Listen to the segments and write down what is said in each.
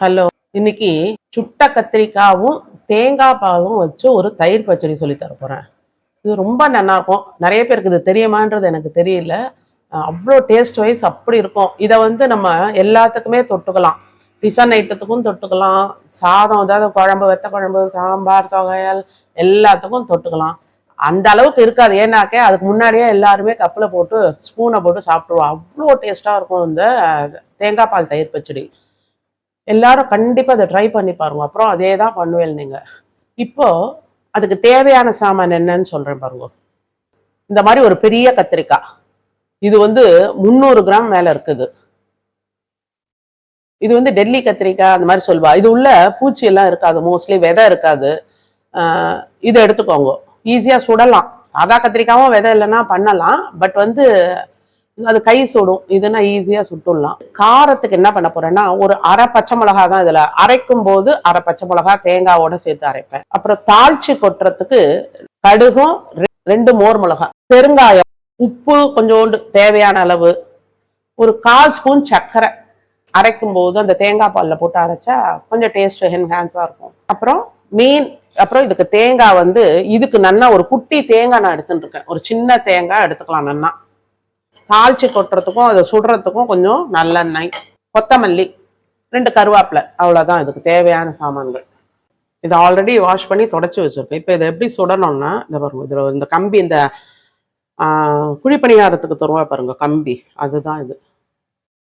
Hello. இன்னைக்கு சுட்ட கத்திரிக்காவும் தேங்காய் பாலும் வச்சு ஒரு தயிர் பச்சடி சொல்லி தர போறேன். இது ரொம்ப நல்லா இருக்கும் நிறைய பேருக்கு இது தெரியுமான்றது எனக்கு தெரியல. அவ்வளோ டேஸ்ட் வைஸ் அப்படி இருக்கும். இதை வந்து நம்ம எல்லாத்துக்குமே தொட்டுக்கலாம். டிஃபன் ஐட்டத்துக்கும் தொட்டுக்கலாம். சாதம் ஏதாவது குழம்பு வெத்த குழம்பு சாம்பார் தொகையல் எல்லாத்துக்கும் தொட்டுக்கலாம். அந்த அளவுக்கு இருக்காது. ஏன்னாக்கே அதுக்கு முன்னாடியே எல்லாருமே கப்பில் போட்டு ஸ்பூனை போட்டு சாப்பிடுவோம் அவ்வளோ டேஸ்ட்டாக இருக்கும் இந்த தேங்காய் பால் தயிர் பச்சடி. எல்லாரும் கண்டிப்பாக அதை ட்ரை பண்ணி பாருங்க. அப்புறம் அதே தான் பண்ணுவேன் நீங்கள் இப்போது அதுக்கு தேவையான சாமான் என்னன்னு சொல்கிறேன் பாருங்க. இந்த மாதிரி ஒரு பெரிய கத்திரிக்காய். இது வந்து முந்நூறு கிராம் மேலே இருக்குது. இது வந்து டெல்லி கத்திரிக்காய் அந்த மாதிரி சொல்வா இது உள்ள பூச்சி எல்லாம் இருக்காது. மோஸ்ட்லி விதை இருக்காது. இதை எடுத்துக்கோங்க. ஈஸியாக சுடலாம். சாதா கத்திரிக்காவும் விதை இல்லைன்னா பண்ணலாம். பட் வந்து அது கை சுடும் இதுனா ஈஸியா சுட்டுடலாம். காரத்துக்கு என்ன பண்ண போறேன்னா ஒரு அரை பச்சை மிளகா தான் இதுல அரைக்கும் போது அரை பச்சை மிளகா தேங்காவோட சேர்த்து அரைப்பேன். அப்புறம் தாழ்ச்சி கொட்டுறதுக்கு கடுகும் ரெ- ரெண்டு மோர் மிளகா பெருங்காயம் உப்பு கொஞ்சோண்டு தேவையான அளவு ஒரு கால் ஸ்பூன் சர்க்கரை அரைக்கும் போது அந்த தேங்காய் பாலில் போட்டு அரைச்சா கொஞ்சம் டேஸ்ட் என்ஹான்ஸா இருக்கும். அப்புறம் மீன் அப்புறம் இதுக்கு தேங்காய் வந்து இதுக்கு நன்னா ஒரு குட்டி தேங்காய் நான் எடுத்துட்டு இருக்கேன் ஒரு சின்ன தேங்காய் எடுத்துக்கலாம் நன்னா. தாளிச்சு கொட்டுறதுக்கும் அதை சுடுறதுக்கும் கொஞ்சம் நல்லெண்ணெய் கொத்தமல்லி ரெண்டு கருவேப்பிலை அவ்வளோதான் இதுக்கு தேவையான சாமான்கள். இதை ஆல்ரெடி வாஷ் பண்ணி தொடச்சி வச்சுருக்கேன். இப்போ இதை எப்படி சுடணும்னா இந்த பாருங்க இதில் இந்த கம்பி இந்த ஆஹ், குழிப்பணியாரத்துக்கு தருவா பாருங்க கம்பி. அதுதான் இது.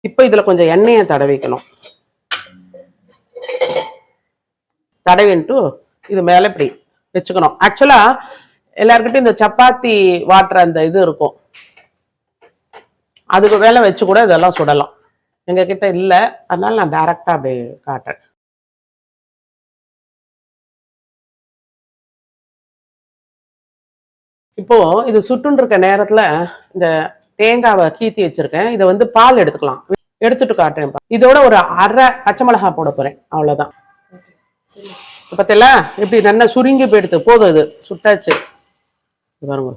இப்போ இதில் கொஞ்சம் எண்ணெயை தடவிக்கணும். தடவின்ட்டு இது மேலே இப்படி வச்சுக்கணும். ஆக்சுவலாக எல்லாருக்கிட்டையும் இந்த சப்பாத்தி வாட்டுற அந்த இது இருக்கும். அதுக்கு வேலை வச்சு கூட இதெல்லாம் சுடலாம். எங்ககிட்ட இல்லை. அதனால நான் டைரக்டா அப்படி காட்டுறேன். இப்போ இது சுட்டுன்னு இருக்க நேரத்துல இந்த தேங்காவை கீத்தி வச்சிருக்கேன். இதை வந்து பால் எடுத்துக்கலாம். எடுத்துட்டு காட்டுறேன் இதோட ஒரு அரை பச்சை மிளகா போட போறேன். அவ்வளவுதான். பார்த்தீங்களா இப்படி நல்லா சுருங்கி போயிடுது. போதும் இது. சுட்டாச்சு. பாருங்க.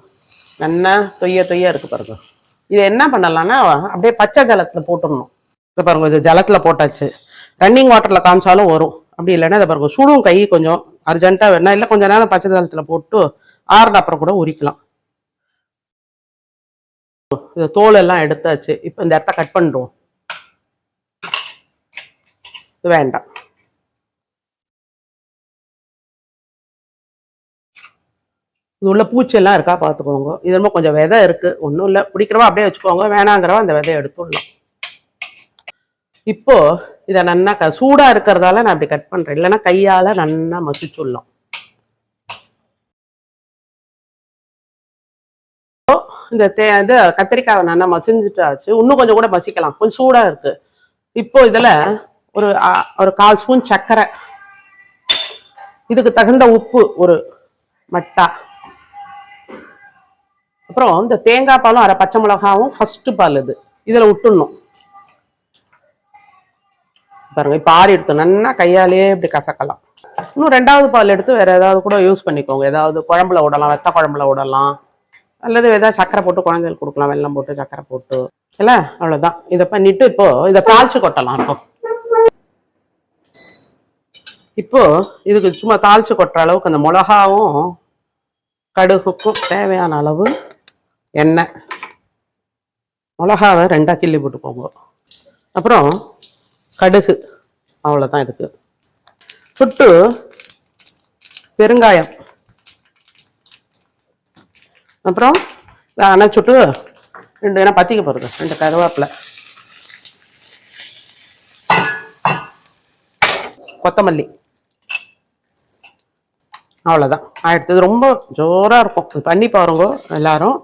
நல்லா தொய்ய தொய்யா இருக்கு பாருங்க. இதை என்ன பண்ணலாம்னா அப்படியே பச்சை ஜலத்தில் போட்டுடணும். இதை பாருங்க இது ஜலத்தில் போட்டாச்சு. ரன்னிங் வாட்டரில் காமிச்சாலும் வரும். அப்படி இல்லைன்னா இதை பாருங்க சுடும் கை கொஞ்சம் அர்ஜென்ட்டாக வேணா இல்லை கொஞ்சம் நேரம் பச்சை ஜலத்தில் போட்டு ஆறுன அப்புறம் கூட உரிக்கலாம். இந்த தோல் எல்லாம் எடுத்தாச்சு. இப்போ இந்த இடத்த கட் பண்ணுறோம் இது வேண்டாம். இது உள்ள பூச்செல்லாம் இருக்கா பார்த்துக்கோங்க. இது ரொம்ப கொஞ்சம் விதை இருக்கு. ஒன்றும் இல்லை. பிடிக்கிறவா அப்படியே வச்சுக்கோங்க. வேணாங்கிறவா அந்த விதையை எடுத்துடலாம். இப்போ இதை நன்னா க சூடா இருக்கிறதால நான் அப்படி கட் பண்றேன். இல்லைன்னா கையால நல்லா மசிச்சுடலாம். இப்போ இந்த தே இது கத்திரிக்காய் நல்லா மசிஞ்சுட்டாச்சு. இன்னும் கொஞ்சம் கூட மசிக்கலாம். கொஞ்சம் சூடா இருக்கு. இப்போ இதுல ஒரு ஒரு கால் ஸ்பூன் சர்க்கரை. இதுக்கு தகுந்த உப்பு ஒரு மட்டா. அப்புறம் இந்த தேங்காய் பாலும் அரை பச்சை மிளகாவும் ஃபர்ஸ்ட் பால் இது. இதில் விட்டுடணும். பாருங்க இப்போ ஆறி எடுத்து நல்லா கையாலேயே இப்படி கசக்கலாம். இன்னும் ரெண்டாவது பால் எடுத்து வேற ஏதாவது கூட யூஸ் பண்ணிக்கோங்க. ஏதாவது குழம்புல விடலாம் வெத்த குழம்புல விடலாம். அல்லது ஏதாவது சக்கரை போட்டு குழந்தைகளுக்கு கொடுக்கலாம் வெள்ளம் போட்டு சக்கரை போட்டு. இல்லை? அவ்வளோதான் இதை பண்ணிட்டு இப்போ இதை தாழ்ச்சி கொட்டலாம் இப்போ. இப்போ இதுக்கு சும்மா தாழ்ச்சி கொட்டுற அளவுக்கு அந்த மிளகாவும் கடுகுக்கும் தேவையான அளவு எண்ணெய். மிளகாவை ரெண்டாக கிள்ளி போட்டுக்கோங்க. அப்புறம் கடுகு அவ்வளோதான் இதுக்கு. சுட்டு பெருங்காயம். அப்புறம் அணைச்சுட்டு ரெண்டு ஏன்னா பற்றிக்க போகிறது ரெண்டு கருவேப்பிலை. கொத்தமல்லி. அவ்வளோதான் ஆயிடுத்து. ரொம்ப ஜோராக இருக்கும். பண்ணி பாருங்க எல்லாரும்.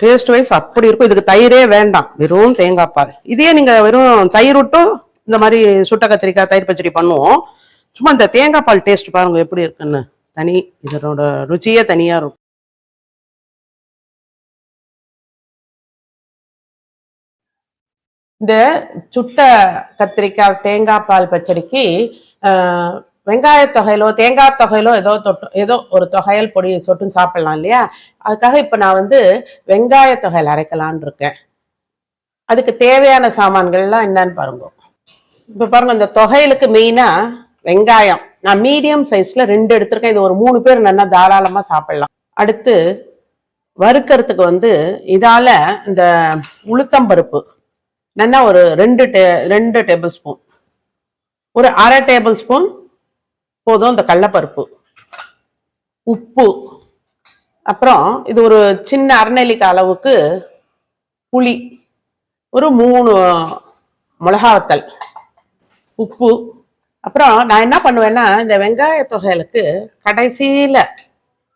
டேஸ்ட் வைஸ் அப்படி இருக்கும். இதுக்கு தயிரே வேண்டாம். வெறும் தேங்காய் பால். இதே நீங்க வெறும் தயிர் விட்டும் இந்த மாதிரி சுட்ட கத்திரிக்காய் தயிர் பச்சடி பண்ணுவோம். சும்மா இந்த தேங்காய் பால் டேஸ்ட் பாருங்க எப்படி இருக்குன்னு. தனி இதனோட ருச்சியே தனியா இருக்கும். இந்த சுட்ட கத்திரிக்காய் தேங்காய் பால் பச்சடிக்கு வெங்காய தொகையிலோ தேங்காய் தொகையிலோ ஏதோ தொட்டு ஏதோ ஒரு தொகையல் பொடி சொட்டுன்னு சாப்பிடலாம் இல்லையா? அதுக்காக இப்போ நான் வந்து வெங்காய தொகையில் அரைக்கலான்னு இருக்கேன். அதுக்கு தேவையான சாமான்கள்லாம் என்னன்னு பாருங்க. இப்போ பாருங்க இந்த தொகையிலுக்கு மெயினாக வெங்காயம். நான் மீடியம் சைஸில் ரெண்டு எடுத்திருக்கேன். இது ஒரு மூணு பேர் நல்லா தாராளமாக சாப்பிடலாம். அடுத்து வறுக்கிறதுக்கு வந்து இதால் இந்த உளுத்தம்பருப்பு நல்லா ஒரு ரெண்டு டே ரெண்டு டேபிள் ஸ்பூன் ஒரு அரை டேபிள் ஸ்பூன் போதும் இந்த கடலப்பருப்பு. உப்பு. அப்புறம் இது ஒரு சின்ன அரைநெல்லிக்கு அளவுக்கு புளி. ஒரு மூணு மிளகாவத்தல் உப்பு. அப்புறம் நான் என்ன பண்ணுவேன்னா இந்த வெங்காய தொகைகளுக்கு கடைசியில்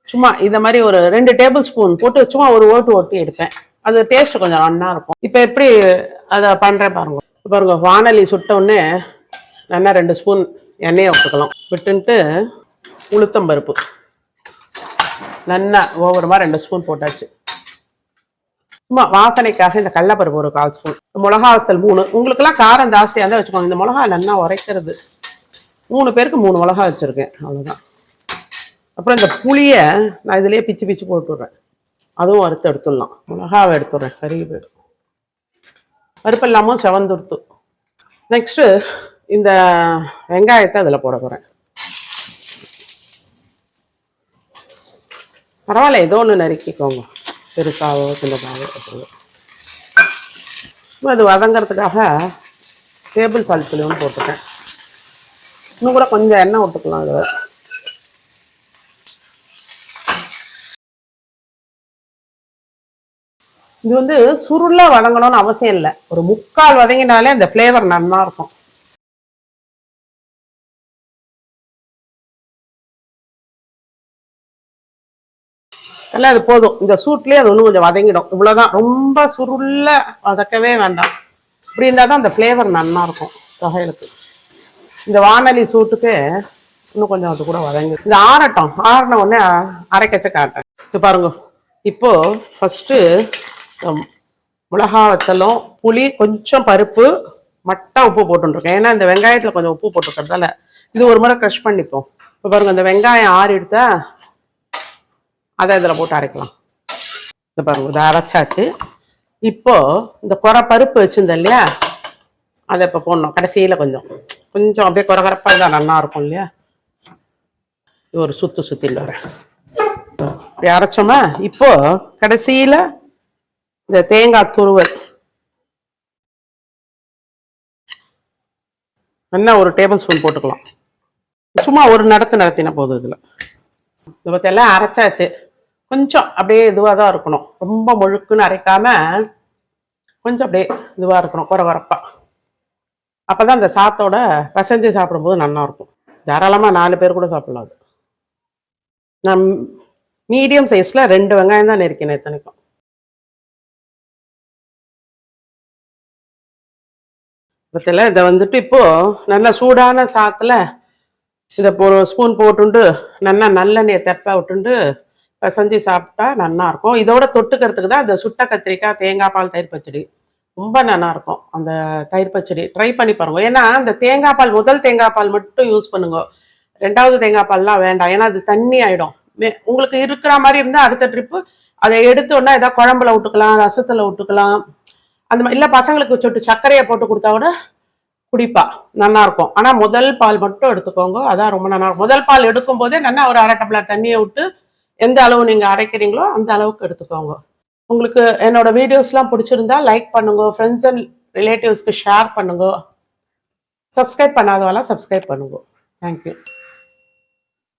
சும்மா இந்த மாதிரி ஒரு ரெண்டு டேபிள் ஸ்பூன் போட்டு சும்மா ஒரு ஓட்டு ஓட்டி எடுப்பேன். அது டேஸ்ட் கொஞ்சம் நல்லா இருக்கும். இப்போ எப்படி அதை பண்ணுறேன் பாருங்க. பாருங்க வானலி சுட்ட உடனே நல்லா ரெண்டு ஸ்பூன் எண்ணெயை விட்டுக்கலாம் விட்டுன்ட்டு உளுத்தம் பருப்பு நல்லா ஓவரமாக ரெண்டு ஸ்பூன் போட்டாச்சு. சும்மா வாசனைக்காக இந்த கடலப்பருப்பு ஒரு கால் ஸ்பூன். மிளகாத்தல் மூணு. உங்களுக்கெல்லாம் காரம் ஜாஸ்தியாக இருந்தால் வச்சுக்கோங்க. இந்த மிளகா நல்லா உரைக்கிறது. மூணு பேருக்கு மூணு மிளகா வச்சுருக்கேன். அவ்வளோதான் அப்புறம் இந்த புளியை நான் இதுலேயே பிச்சு பிச்சு போட்டுடுறேன். அதுவும் வறுத்து எடுத்துடலாம். மிளகாவை எடுத்துடுறேன். கறி போயிடும். பருப்பு இல்லாமல் செவந்துடுத்து. நெக்ஸ்ட்டு இந்த வெங்காயத்தை அதில் போட போகிறேன் பரவாயில்ல ஏதோ ஒன்று நறுக்கிக்கோங்க. பெருசாவோ சின்னதாவோ அப்படி அது வதங்கிறதுக்காக டேபிள் சால்ட் ஒன்று போட்டுட்டேன். இன்னும் கூட கொஞ்சம் எண்ணெய் விட்டுக்கலாம் அதில். இது வந்து சுருளா வதங்கணும்னு அவசியம் இல்லை. ஒரு முக்கால் வதங்கினாலே அந்த ஃப்ளேவர் நல்லா இருக்கும். எல்லாம் அது போதும். இந்த சூட்லேயே அது இன்னும் கொஞ்சம் வதங்கிடும். இவ்வளோதான் ரொம்ப சுருள வதக்கவே வேண்டாம். இப்படி இருந்தால் தான் அந்த ஃப்ளேவர் நல்லா இருக்கும் தொகையிலுக்கு இந்த வானலி சூட்டுக்கு இன்னும் கொஞ்சம் அது கூட வதங்கி. இது ஆறட்டம். ஆறின உடனே அரைக்கச்ச காட்டேன். இது பாருங்க. இப்போது ஃபஸ்ட்டு மிளகா வத்தலும் புளி கொஞ்சம் பருப்பு மட்டா உப்பு போட்டுருக்கேன். ஏன்னா இந்த வெங்காயத்தில் கொஞ்சம் உப்பு போட்டுருக்கிறதால. இது ஒரு முறை க்ரஷ் பண்ணிப்போம். இப்போ பாருங்க இந்த வெங்காயம் ஆறி எடுத்தால் அதை இதில் போட்டு அரைக்கலாம். இந்த பாருங்க இதை அரைச்சாச்சு. இப்போ இந்த குறை பருப்பு வச்சிருந்தேன் இல்லையா? அதை இப்போ போடணும். கடைசியில் கொஞ்சம். கொஞ்சம் அப்படியே குறை குறைப்பாக இருந்தால் நல்லா இருக்கும் இல்லையா? இது ஒரு சுத்து சுத்திட்டு வரேன். இப்படி அரைச்சோமா? இப்போ கடைசியில் இந்த தேங்காய் துருவல். என்ன ஒரு டேபிள் ஸ்பூன் போட்டுக்கலாம். சும்மா ஒரு நடத்து நடத்தினா போதும் இதில். இதை பற்றி எல்லாம் அரைச்சாச்சு. கொஞ்சம் அப்படியே இதுவாக தான் இருக்கணும். ரொம்ப முழுக்குன்னு அரைக்காம கொஞ்சம் அப்படியே இதுவாக இருக்கணும் குறை குறப்பாக அப்போ தான் அந்த சாத்தோட பசஞ்சு சாப்பிடும்போது நல்லா இருக்கும். தாராளமாக நாலு பேர் கூட சாப்பிடலாம் அது. நான் மீடியம் சைஸில் ரெண்டு வெங்காயம் தான் நெருக்கினேன் இத்தனைக்கும். பற்றில இதை வந்துட்டு இப்போது நல்லா சூடான சாத்தில் இதை ஒரு ஸ்பூன் போட்டுண்டு நல்லா நல்லெண்ணெயை தெப்ப விட்டுண்டு பிசைஞ்சு சாப்பிட்டா நல்லா இருக்கும். இதோட தொட்டுக்கிறதுக்கு தான் இந்த சுட்ட கத்திரிக்காய் தேங்காய் பால் தயிர் பச்சடி. ரொம்ப நல்லா இருக்கும். அந்த தயிர் பச்சடி. ட்ரை பண்ணி பாருங்க. ஏன்னா அந்த தேங்காய் பால் முதல் தேங்காய் பால் மட்டும் யூஸ் பண்ணுங்க. ரெண்டாவது தேங்காய் பால்லாம் வேண்டாம். ஏன்னா அது தண்ணி ஆயிடும். மே- உங்களுக்கு இருக்கிற மாதிரி இருந்தால் அடுத்த ட்ரிப்பு அதை எடுத்தோன்னா ஏதாவது குழம்புல விட்டுக்கலாம் ரசத்துல விட்டுக்கலாம் அந்த மாதிரி இல்லை பசங்களுக்கு சொட்டு சர்க்கரையை போட்டு கொடுத்தா கூட குடிப்பா. நல்லா இருக்கும். ஆனா முதல் பால் மட்டும் எடுத்துக்கோங்க. அதான் ரொம்ப நல்லா இருக்கும். முதல் பால் எடுக்கும் போதே நல்லா ஒரு அரை டம்ளர் தண்ணியை விட்டு எந்த அளவு நீங்க அரைக்கிறீங்களோ அந்த அளவுக்கு எடுத்துக்கோங்க. உங்களுக்கு என்னோட வீடியோஸ்லாம் பிடிச்சிருந்தா லைக் பண்ணுங்க ஃப்ரெண்ட்ஸ் அண்ட் ரிலேட்டிவ்ஸ்க்கு ஷேர் பண்ணுங்க. சப்ஸ்கிரைப் பண்ணாதவெல்லாம் சப்ஸ்கிரைப் பண்ணுங்க. Thank you